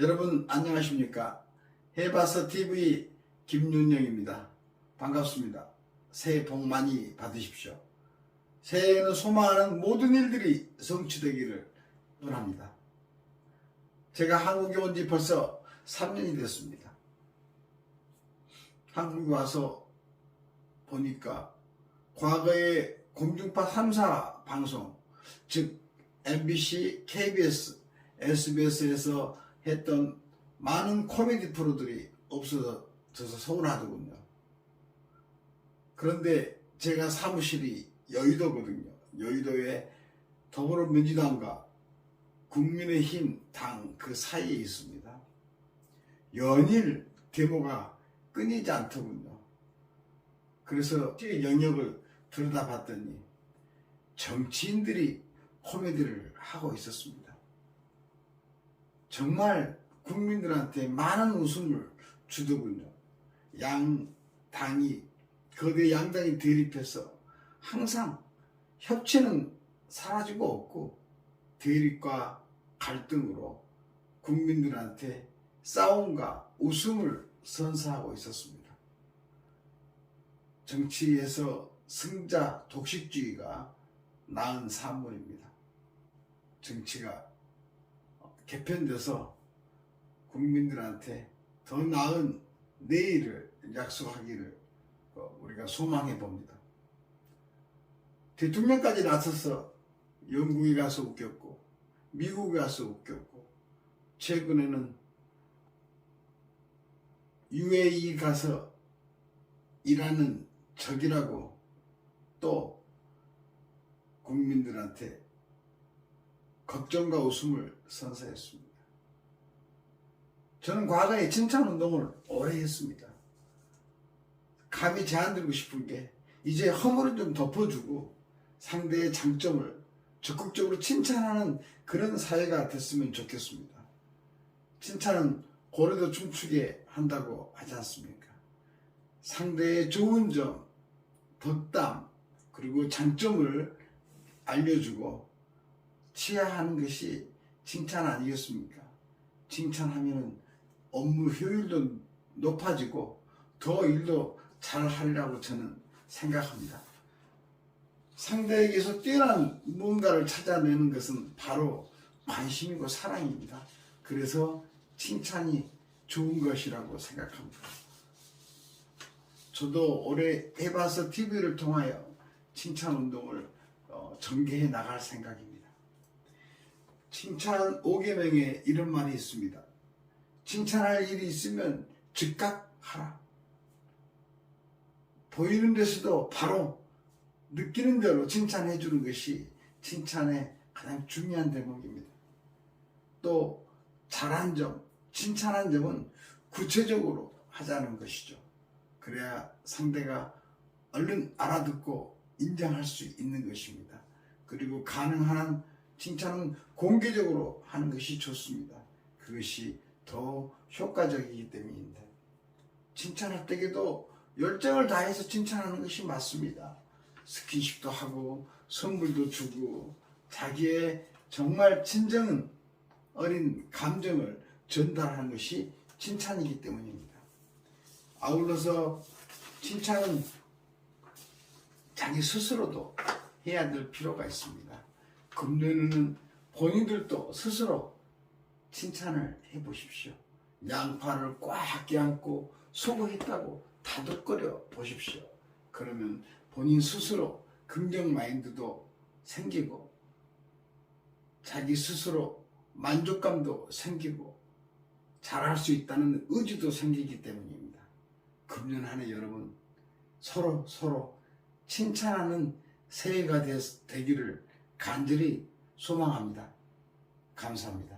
여러분 안녕하십니까? 해바서 TV 김윤영입니다. 반갑습니다. 새해 복 많이 받으십시오. 새해에는 소망하는 모든 일들이 성취되기를 원합니다. 제가 한국에 온 지 벌써 3년이 됐습니다. 한국에 와서 보니까 과거에 공중파 3사 방송, 즉 MBC, KBS, SBS에서 했던 많은 코미디 프로들이 없어져서 서운하더군요. 그런데 제가 사무실이 여의도거든요. 여의도에 더불어민주당과 국민의힘 당 그 사이에 있습니다. 연일 데모가 끊이지 않더군요. 그래서 제 영역을 들여다봤더니 정치인들이 코미디를 하고 있었습니다. 정말 국민들한테 많은 웃음을 주더군요. 양 당이 거대 양당이 대립해서 항상 협치는 사라지고 없고 대립과 갈등으로 국민들한테 싸움과 웃음을 선사하고 있었습니다. 정치에서 승자 독식주의가 나은 산물입니다. 정치가 개편돼서 국민들한테 더 나은 내일을 약속하기를 어, 우리가 소망해 봅니다. 대통령까지 나서서 영국에 가서 웃겼고 미국에 가서 웃겼고 최근에는 UAE 가서 일하는 적이라고 또 국민들한테 걱정과 웃음을 선사했습니다. 저는 과거에 칭찬 운동을 오래 했습니다. 감히 제안 드리고 싶은 게 이제 허물을 좀 덮어주고 상대의 장점을 적극적으로 칭찬하는 그런 사회가 됐으면 좋겠습니다. 칭찬은 고래도 춤추게 한다고 하지 않습니까? 상대의 좋은 점, 덕담, 그리고 장점을 알려주고 치하하는 것이 칭찬 아니겠습니까? 칭찬하면 업무 효율도 높아지고 더 일도 잘 하리라고 저는 생각합니다. 상대에게서 뛰어난 무언가를 찾아내는 것은 바로 관심이고 사랑입니다. 그래서 칭찬이 좋은 것이라고 생각합니다. 저도 올해 해봐서 TV를 통하여 칭찬 운동을 어, 전개해 나갈 생각입니다. 칭찬 5계명에 이런 말이 있습니다. 칭찬할 일이 있으면 즉각 하라. 보이는 데서도 바로 느끼는 대로 칭찬해 주는 것이 칭찬의 가장 중요한 대목입니다. 또 잘한 점, 칭찬한 점은 구체적으로 하자는 것이죠. 그래야 상대가 얼른 알아듣고 인정할 수 있는 것입니다. 그리고 가능한 한 칭찬은 공개적으로 하는 것이 좋습니다. 그것이 더 효과적이기 때문인데 칭찬할 때에도 열정을 다해서 칭찬하는 것이 맞습니다. 스킨십도 하고 선물도 주고 자기의 정말 친정 어린 감정을 전달하는 것이 칭찬이기 때문입니다. 아울러서 칭찬은 자기 스스로도 해야 될 필요가 있습니다. 금년에는 본인들도 스스로 칭찬을 해 보십시오. 양파를 꽉 껴안고 수고했다고 다독거려 보십시오. 그러면 본인 스스로 긍정 마인드도 생기고 자기 스스로 만족감도 생기고 잘할 수 있다는 의지도 생기기 때문입니다. 금년 한 해 여러분 서로 서로 칭찬하는 새해가 되, 되기를 간절히 소망합니다. 감사합니다.